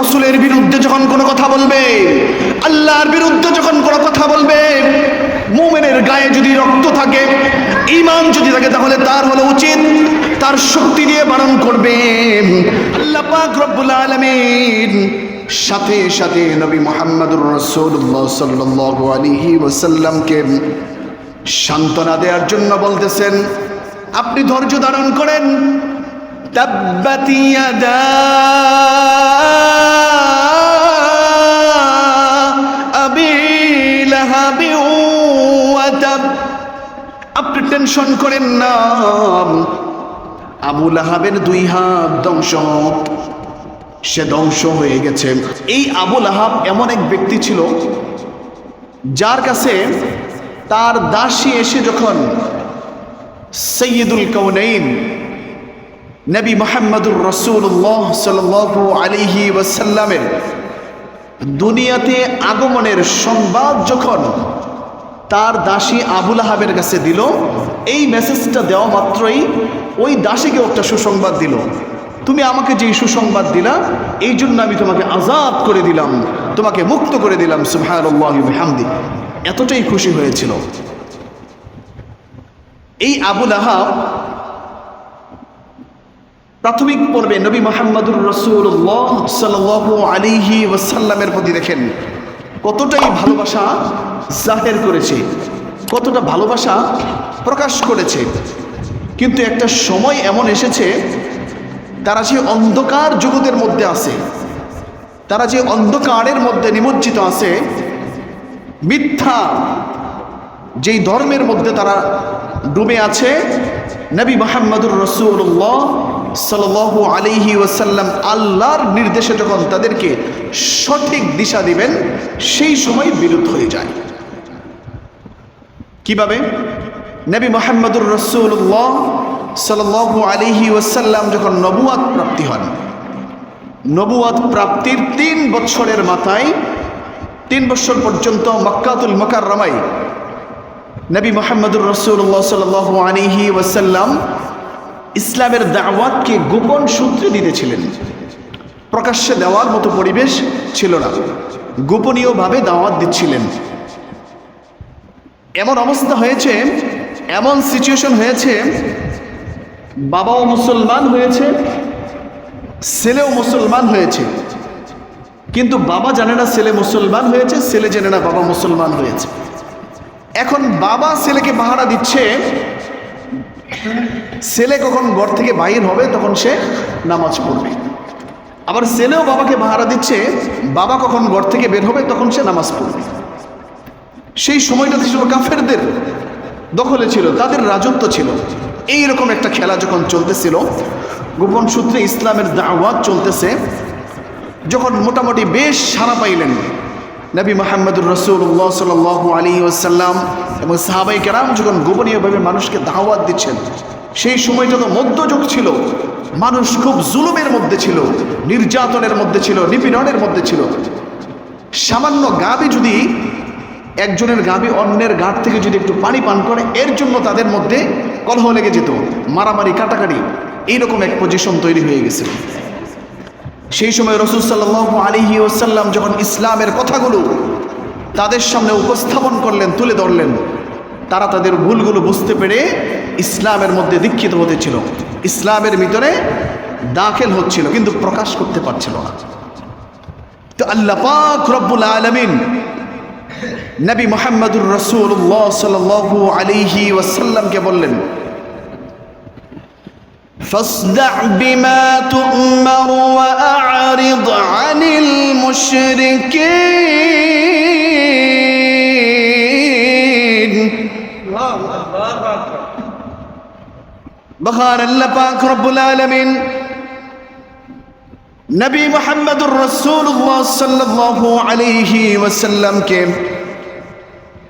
রসুলের বিরুদ্ধে যখন কোনো কথা বলবে, আল্লাহর বিরুদ্ধে যখন কোনো কথা বলবে, মোমেনের গায়ে যদি রক্ত থাকে ইমান যদি থাকে, তাহলে তার হলো উচিত তার শক্তি দিয়ে বারণ করবে। আল্লাহ পাক রব্বুল আলমিন সাথে সাথে নবী মোহাম্মদুর রসুল্লাহ সাল্লাহ আলিহি ওসাল্লামকে সান্ত্বনা দেওয়ার জন্য বলতেছেন, আপনি ধৈর্য ধারণ করেন। তাব্বাতিয়া দা করেন না আবু লাহাবের দুই হাত ধ্বংস। সে ধ্বংস হয়ে গেছে। এই আবু লাহাব এমন এক ব্যক্তি ছিল, যার কাছে তার দাসী এসে যখন সৈয়দুল কৌনাইন নবী মোহাম্মদুর রসুল্লাহ সাল আলিহি ওয়াসাল্লামের দুনিয়াতে আগমনের সংবাদ যখন তার দাসী আবুল আহাবের কাছে দিল। এই মেসেজটা দেওয়া মাত্রই ওই দাসীকে একটা সুসংবাদ দিল। তুমি আমাকে যে সুসংবাদ দিলা, এই জন্য আমি তোমাকে আজাদ করে দিলাম, তোমাকে মুক্ত করে দিলাম সুহানি এতটাই খুশি হয়েছিল। এই আবুল আহাব প্রাথমিক পর্বে নবী মোহাম্মদুর রসুল্লাহ সাল আলিহি ওয়াসাল্লামের প্রতি দেখেন কতটাই ভালোবাসা জাহের করেছে, কতটা ভালোবাসা প্রকাশ করেছে। কিন্তু একটা সময় এমন এসেছে, তারা যে অন্ধকার জগতের মধ্যে আছে, তারা যে অন্ধকারের মধ্যে নিমজ্জিত আছে, মিথ্যা যেই ধর্মের মধ্যে তারা ডুবে আছে, নবী মোহাম্মদুর রসুল্লাহ সাল আলিহি ওয়াসাল্লাম আল্লাহর নির্দেশে যখন তাদেরকে সঠিক দিশা দিবেন, সেই সময় বিরুদ্ধ হয়ে যায়। কীভাবে? নবী মোহাম্মদুর রসুল্লাহ সাল আলিহি ওয়াসাল্লাম যখন নবুয়াদ প্রাপ্তি হন, নবুয়াদ প্রাপ্তির তিন বছরের মাথায়, তিন বছর পর্যন্ত মক্কাতুল মকার রমাই নবী মোহাম্মদুর রসুল্লাহ সাল আলিহি ওয়াসাল্লাম ইসলামের দাওয়াতকে গোপন সূত্রে দিতেছিলেন। প্রকাশ্যে দেওয়ার মতো পরিবেশ ছিল না। গোপনীয়ভাবে দাওয়াত দিচ্ছিলেন। এমন অবস্থা হয়েছে, এমন সিচুয়েশন হয়েছে, বাবাও মুসলমান হয়েছে, ছেলেও মুসলমান হয়েছে। কিন্তু বাবা জানে না ছেলে মুসলমান হয়েছে, ছেলে জানে না বাবা মুসলমান হয়েছে। এখন বাবা ছেলেকে পাহারা দিচ্ছে ছেলে কখন ঘর থেকে বাইর হবে, তখন সে নামাজ পড়বে। আবার ছেলেও বাবাকে ভাড়া দিচ্ছে, বাবা কখন ঘর থেকে বের হবে, তখন সে নামাজ পড়বে। সেই সময়টাতে ছিল কাফেরদের দখলে ছিল, তাদের রাজত্ব ছিল। এই রকম একটা খেলা যখন চলতেছিল, গোপন সূত্রে ইসলামের দাওয়াত চলতেছে, যখন মোটামুটি বেশ সারা পাইলেন। নবী মোহাম্মদুর রসুল্লাহ সাল আলী ওসাল্লাম এবং সাহাবাই কেরাম যখন গোপনীয়ভাবে মানুষকে দাওয়াত দিচ্ছেন, সেই সময়টা তো মধ্যযুগ ছিল, মানুষ খুব জুলুমের মধ্যে ছিল, নির্যাতনের মধ্যে ছিল, নিপীড়নের মধ্যে ছিল। সামান্য গাবি যদি একজনের গাবি অন্যের গাঁট থেকে যদি একটু পানি পান করে, এর জন্য তাদের মধ্যে কলহ লেগে যেত, মারামারি, কাটাকাটি, এইরকম এক পজিশন তৈরি হয়ে গেছিল সেই সময় রসুল সাল্লাহ আলিহি ওসাল্লাম যখন ইসলামের কথাগুলো তাদের সামনে উপস্থাপন করলেন, তুলে ধরলেন, তারা তাদের ভুলগুলো বুঝতে পেরে ইসলামের মধ্যে দীক্ষিত হতেছিল ইসলামের ভিতরে দাখিল হচ্ছিল, কিন্তু প্রকাশ করতে পারছিল না। তো আল্লাহ পাক রব্বুল আলমিন নবী মোহাম্মদুর রসুল্লাহ সাল আলিহি ওয়াসাল্লামকে বললেন فاصدع بما تؤمر وأعرض عن المشركين بخار الله পাক রব্বুল আলামিন নবী মুহাম্মদুর রাসূলুল্লাহ সাল্লাল্লাহু আলাইহি ওয়াসাল্লামকে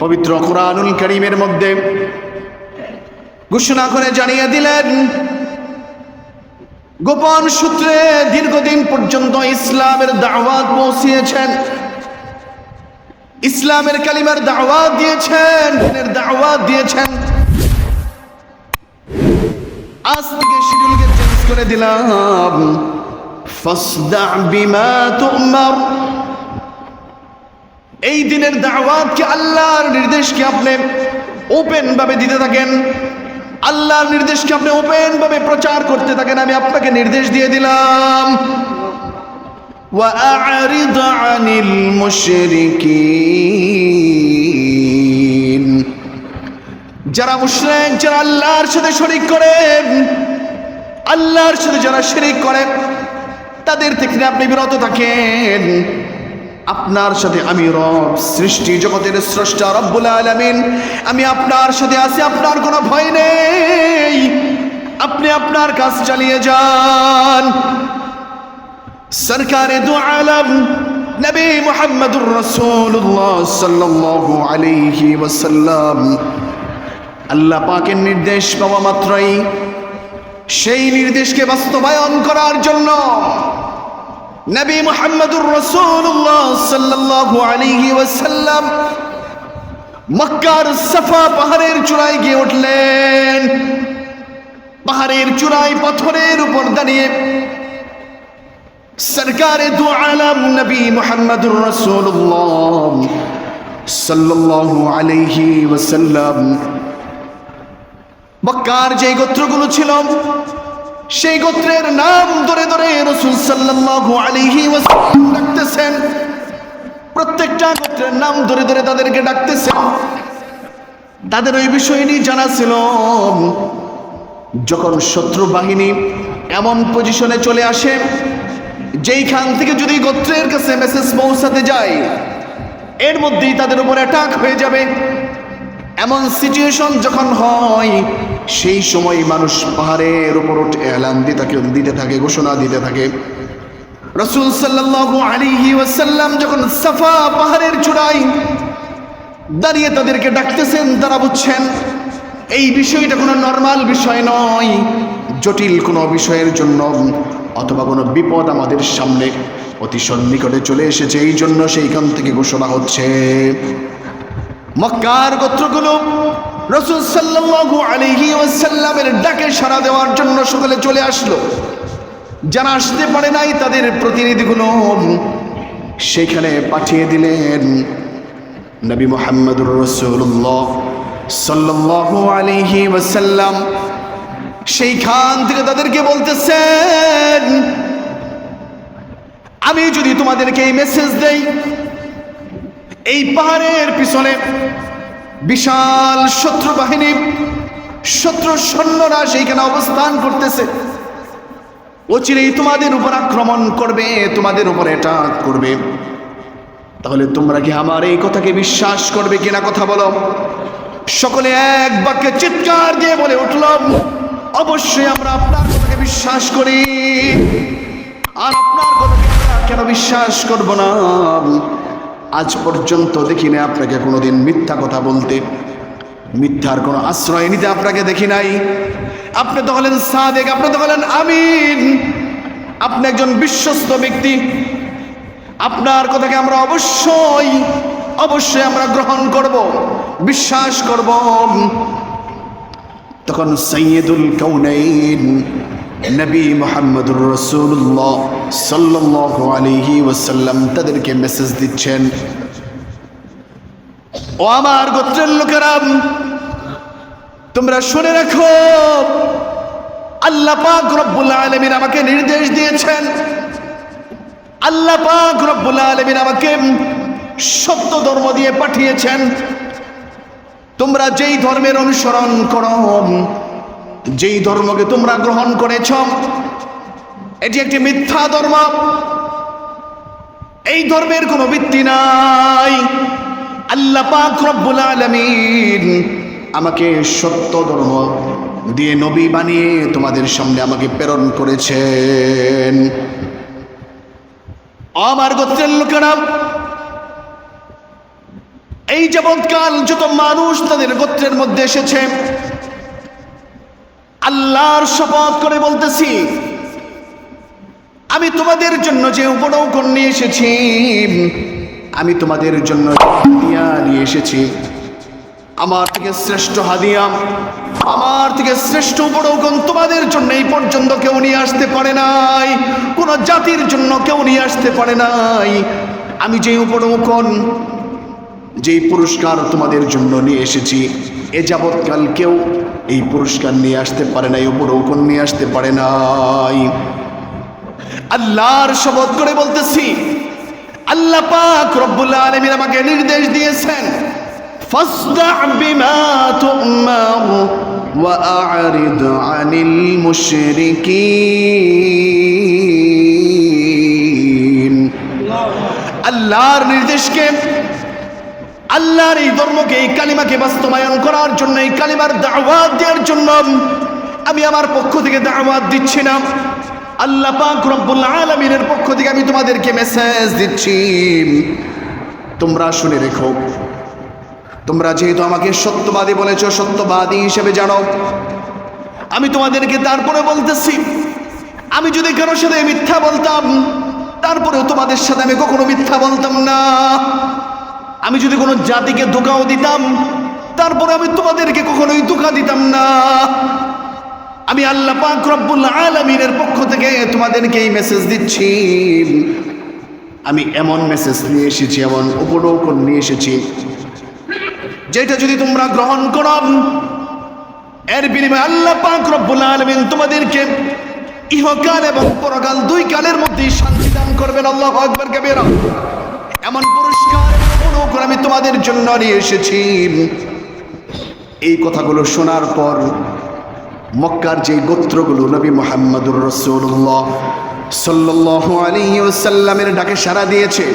পবিত্র কোরআনুল কারীমের মধ্যে ঘোষণা করে জানিয়ে দিলেন গোপন সূত্রে দীর্ঘদিন পর্যন্ত ইসলামের দাওয়াত পৌঁছিয়েছেন। ইসলামের কালিমার দাওয়াত দিয়েছেন, দিনের দাওয়াত দিয়েছেন। আজ থেকে শিডিউলকে চেঞ্জ করে দিলাম। ফাসদা বিমা তুমার। এই দিনের দাওয়াতকে আল্লাহর নির্দেশকে আপনি ওপেন ভাবে দিতে থাকেন। আল্লাহর নির্দেশকে আপনি ওপেন ভাবে প্রচার করতে থাকেন আমি আপনাকে নির্দেশ দিয়ে দিলাম وأعرض عن المشركين যারা মুশরিক যারা আল্লাহর সাথে শরীক করে আল্লাহর সাথে যারা শরীক করে তাদের থেকে আপনি বিরত থাকেন আপনার সাথে আমি রব, সৃষ্টি জগতের স্রষ্টা রব্বুল আলামিন। আমি আপনার সাথে আছি, আপনার কোনো ভয় নেই। আপনি আপনার কাজ চালিয়ে যান। সরকার দু আলম, নবী মোহাম্মদুর রসুল্লাহ সাল্লাল্লাহু আলাইহি ওয়াসাল্লাম। আল্লাহ পাকের নির্দেশ পাওয়া মাত্রই, সেই নির্দেশকে বাস্তবায়ন করার জন্য নবী মোহাম্মদুর রসুল্লাহ সাল্লাল্লাহু আলাইহি ওয়াসাল্লাম মক্কার সাফা পাহাড়ের চূড়ায় গিয়ে উঠলেন। পাহাড়ের চূড়ায় পাথরের উপর দাঁড়িয়ে সরকার দু আলম নবী মোহাম্মদুর রসুল্লাহ সাল্লাল্লাহু আলাইহি ওয়াসাল্লাম। মক্কার যে গোত্রগুলো ছিল সেই গোত্রের নাম ধরে ধরে রসুল আলাইহি ওয়াসাল্লাম ডাকতেছেন। প্রত্যেকটা গোত্রের নাম ধরে ধরে তাদেরকে ডাকতেছেন। তাদের ওই বিষয় নিয়ে জানা ছিল, যখন শত্রু বাহিনী এমন পজিশনে চলে আসে, যেইখান থেকে যদি গোত্রের কাছে মেসেজ পৌঁছাতে যায়, এর মধ্যেই তাদের উপর অ্যাটাক হয়ে যাবে। এমন সিচুয়েশন যখন হয় সেই সময় মানুষ পাহাড়ের উপর উঠে এলান দিতে থাকে দিতে থাকে, ঘোষণা দিতে থাকে। রসুল সাল্লাল্লাহু আলাইহি ওয়াসাল্লাম যখন সাফা পাহাড়ের চূড়ায় দাঁড়িয়ে তাদেরকে ডাকতেছেন, তারা বুঝছেন, এই বিষয়টা কোনো নর্মাল বিষয় নয়, জটিল কোনো বিষয়ের জন্য অথবা কোনো বিপদ আমাদের সামনে অতি সন্নিকটে চলে এসেছে। এই জন্য সেইখান থেকে ঘোষণা হচ্ছে, মক্কার গোত্রগুলো রসুল সাল্লাল্লাহু আলাইহি ওয়াসাল্লামের ডাকে সাড়া দেওয়ার জন্য সকালে চলে আসলো। যারা আসতে পারে নাই তাদের প্রতিনিধিগুলো সেখানে পাঠিয়ে দিলেন নবী মোহাম্মদুর রসুল্লাহ সাল্লাল্লাহু আলাইহি ওয়াসাল্লাম। সেইখান থেকে তাদেরকে বলতেছেন, আমি যদি তোমাদেরকে এই মেসেজ দেই, এই পাহাড়ের পিছনে বিশাল শত্রু বাহিনী, শত্রু সৈন্যরা সেইখানে অবস্থান করতেছে। অচিরেই তোমাদের উপর আক্রমণ করবে, তোমাদের উপর এটা করবে। তাহলে তোমরা কি আমার এই কথাকে বিশ্বাস করবে কিনা কথা বলো। সকলে এক বাক্যে চিৎকার দিয়ে বলে উঠলাম অবশ্যই আমরা আপনার কথাকে বিশ্বাস করি। আর আপনার কথাকে কেন বিশ্বাস করব না? আজ পর্যন্ত দেখি না আপনাকে কোনোদিন মিথ্যা কথা বলতে। মিথ্যার কোনো আশ্রয় নিতে আপনাকে দেখি নাই। আপনি তো হলেন সাদেক, আপনি তো হলেন আমিন। আপনি একজন বিশ্বস্ত ব্যক্তি। আপনার কথাকে আমরা অবশ্যই অবশ্যই আমরা গ্রহণ করব, বিশ্বাস করব। তখন সৈয়দুল কৌনাইন নবী মোহাম্মদুর রসুল্লাহ আলাইহি ওয়াসাল্লাম তাদেরকে মেসেজ দিচ্ছেন, ও আমার গোত্রের তোমরা শুনে রাখো, আল্লাহ পাক রব্বুল আলামিন আমাকে নির্দেশ দিয়েছেন। আল্লাহ পাক রব্বুল আলামিন আমাকে সত্য ধর্ম দিয়ে পাঠিয়েছেন। তোমরা যেই ধর্মের অনুসরণ করো, যেই ধর্মকে তোমরা গ্রহণ করেছ এটি একটি মিথ্যা ধর্ম। এই ধর্মের কোনো ভিত্তি নাই। আল্লাহ পাক রব্বুল আলামিন আমাকে সত্য ধর্ম দিয়ে নবী বানিয়ে তোমাদের সামনে আমাকে প্রেরণ করেছেন। আমার গোত্রের লোকেরা, এই যাবৎকাল যত মানুষ তাদের গোত্রের মধ্যে এসেছে, আল্লাহর শপথ করে বলতেছি আমি তোমাদের জন্য যে উপনৌকন নিয়ে এসেছি, আমি তোমাদের জন্য দুনিয়া নিয়ে এসেছি। আমার থেকে শ্রেষ্ঠ হাদিয়াম আমার থেকে শ্রেষ্ঠ উপরৌকন তোমাদের জন্য এই পর্যন্ত কেউ নিয়ে আসতে পারে নাই, কোনো জাতির জন্য কেউ নিয়ে আসতে পারে নাই। আমি যে উপরৌকন যেই পুরস্কার তোমাদের জন্য নিয়ে এসেছি, এ যাবৎকাল কেউ এই পুরস্কার নিয়ে আসতে পারে নাই উপরৌকন নিয়ে আসতে পারে নাই। আল্লাহর শপথ করে বলতেছি, আল্লাহ পাক রব্বুল আলামিন আমাকে নির্দেশ দিয়েছেন আল্লাহর নির্দেশকে, আল্লাহর এই ধর্মকে, এই কালিমাকে বাস্তবায়ন করার জন্য, এই কালিমার দাওয়াত দেওয়ার জন্য আমি আমার পক্ষ থেকে দাওয়াত দিচ্ছি না। আল্লাহ পাক রব্বুল আলামিনের পক্ষ থেকে আমি তোমাদেরকে মেসেজ দিচ্ছি। তোমরা শুনে রেখো। তোমরা যেহেতু আমাকে সত্যবাদী বলেছ, সত্যবাদী হিসেবে জানো। আমি তোমাদেরকে তারপরে বলতেছি, আমি যদি কারোর সাথে মিথ্যা বলতাম, তারপরেও তোমাদের সাথে আমি কখনো মিথ্যা বলতাম না। আমি যদি কোনো জাতিকে ধোকাও দিতাম, তারপরে আমি তোমাদেরকে কখনোই ধোকা দিতাম না। আমি আল্লাহ পাক রব্বুল আলমিনের পক্ষ থেকে তোমাদেরকে এই মেসেজ দিচ্ছি। আমি এমন মেসেজ নিয়ে এসেছি, এমন উপরৌকন নিয়ে এসেছি, যেটা যদি তোমরা গ্রহণ করো, এর বিনিময়ে আল্লাহ পাক রব্বুল আলমিন তোমাদেরকে ইহকাল এবং পরকাল দুই কালের মধ্যেই শান্তি দান করবেন। আল্লাহ আকবর, কেবেরা। এমন পুরস্কার অনুগ্রহ আমি তোমাদের জন্য নিয়ে এসেছি। এই কথাগুলো শোনার পর মক্কার যে গোত্রগুলো নবী মোহাম্মদুর রসুল্লাহ সাল্লাহ আলী সাল্লামের ডাকে সাড়া দিয়েছে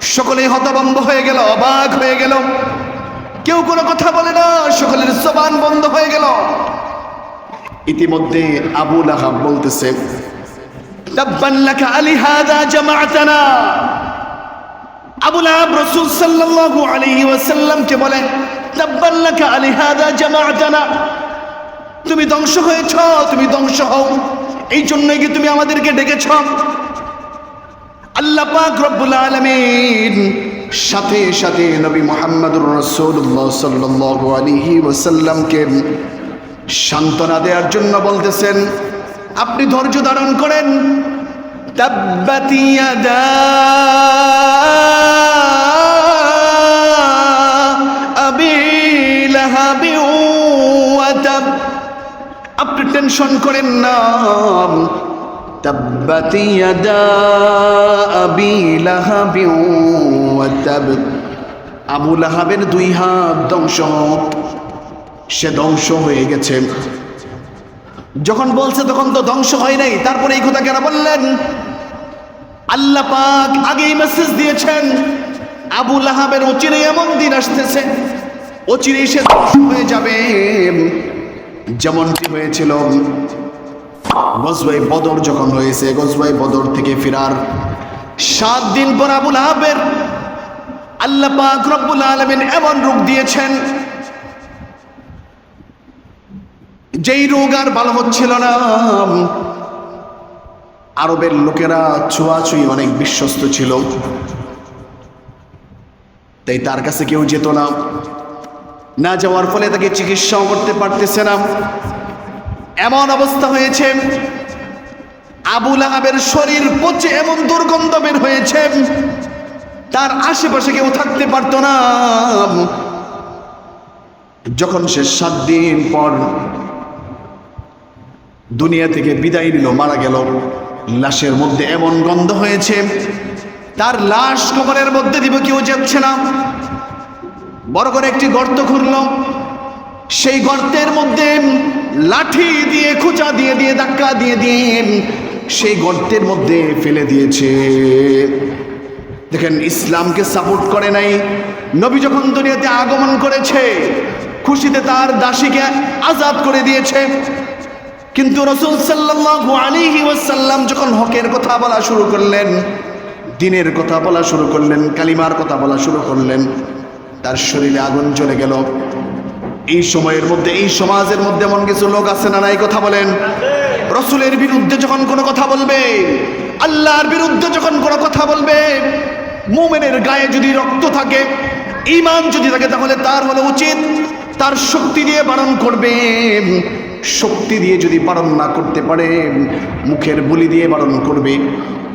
সকলে হতভম্ব হয়ে গেল, অবাক হয়ে গেল। কেউ কোনো কথা বলে না, সকলের জবান বন্ধ হয়ে গেল। ইতিমধ্যে আবুল আহাব বলতেছে আবুল আহাব রাসূল বলে তাব্বাল্লাকা আলি হাদা জামাআতানা। তুমি ধ্বংস হয়েছ, তুমি ধ্বংস হও। এই জন্যই কি তুমি আমাদেরকে ডেকেছ? আল্লাহ পাক রব্বুল আলামিন সাথে সাথে নবী মুহাম্মদুর রাসূলুল্লাহ সাল্লাল্লাহু আলাইহি ওয়াসাল্লামকে সান্ত্বনা দেওয়ার জন্য বলতেছেন, আপনি ধৈর্য ধারণ করেন। তাব্বাত ইয়াদা টেনশন করেন না তাব্বাত ইয়াদা আবি লাহাবি ওয়া আবু লাহাবের দুই হাত ধ্বংস। সে ধ্বংস হয়ে গেছে। যখন বলছে তখন তো ধ্বংস হয় নাই। তারপরে এই কথা কেন বললেন? আল্লাহ পাক আগেই মেসেজ দিয়েছেন, আবু লাহাবের অচিরে এমন দিন আসতেছে। অচিরে সে ধ্বংস হয়ে যাবে। যেমনটি হয়েছিল গজবাই বদর যখন হয়েছে গজবাই বদর থেকে ফেরার সাত দিন পর আবু লাহাবের আল্লাহ পাক রব্বুল আলমিন এমন রূপ দিয়েছেন, যেই রোগ আর ভালো হচ্ছিল না। আরবের লোকেরা ছোঁয়াছুঁই অনেক বিশ্বস্ত ছিল, তাই তার কাছে কেউ যেত না। না যাওয়ার ফলে তাকে চিকিৎসাও করতে পারতেছে না। এমন অবস্থা হয়েছে আবুল আহাবের শরীর পচে এমন দুর্গন্ধ বের হয়েছে, তার আশেপাশে কেউ থাকতে পারতো না। যখন সে সাত দিন পর দুনিয়া থেকে বিদায় নিল, মারা গেল, লাশের মধ্যে এমন গন্ধ হয়েছে, তার লাশ কবরের মধ্যে দিব কেউ যাচ্ছে না। বড় করে একটি গর্ত খুঁড়ল। সেই গর্তের মধ্যে লাঠি দিয়ে, খুঁচা দিয়ে দিয়ে, ধাক্কা দিয়ে দিয়ে সেই গর্তের মধ্যে ফেলে দিয়েছে। দেখেন, ইসলামকে সাপোর্ট করে নাই। নবী যখন দুনিয়াতে আগমন করেছে, খুশিতে তার দাসীকে আজাদ করে দিয়েছে। কিন্তু রসুল সাল্লাল্লাহু আলাইহি ওয়াসাল্লাম যখন হকের কথা বলা শুরু করলেন, দিনের কথা বলা শুরু করলেন, কালিমার কথা বলা শুরু করলেন তার শরীরে আগুন চলে গেল। এই সময়ের মধ্যে, এই সমাজের মধ্যে এমন কিছু লোক আছে না নাই? কথা বলেন। রসুলের বিরুদ্ধে যখন কোনো কথা বলবে, আল্লাহর বিরুদ্ধে যখন কোনো কথা বলবে, মোমেনের গায়ে যদি রক্ত থাকে ইমান যদি থাকে, তাহলে তার হলো উচিত তার শক্তি দিয়ে বারণ করবে। শক্তি দিয়ে যদি বারণ না করতে পারে, মুখের বলি দিয়ে বারণ করবে।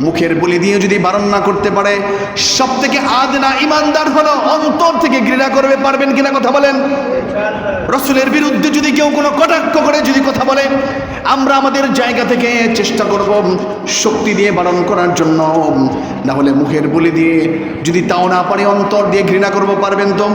মুখের বলি দিয়ে যদি বারণ না করতে পারে সব থেকে আদনা ইমানদার হলো, অন্তর থেকে ঘৃণা করবে, পারবেন কিনা কথা বলেন? রসুলের বিরুদ্ধে যদি কেউ কোনো কটাক্ষ করে, যদি কথা বলে, আমরা আমাদের জায়গা থেকে চেষ্টা করব শক্তি দিয়ে বারণ করার জন্য। না হলে মুখের বলি দিয়ে যদি তাও না পারে, অন্তর দিয়ে ঘৃণা করব, পারবেন তো?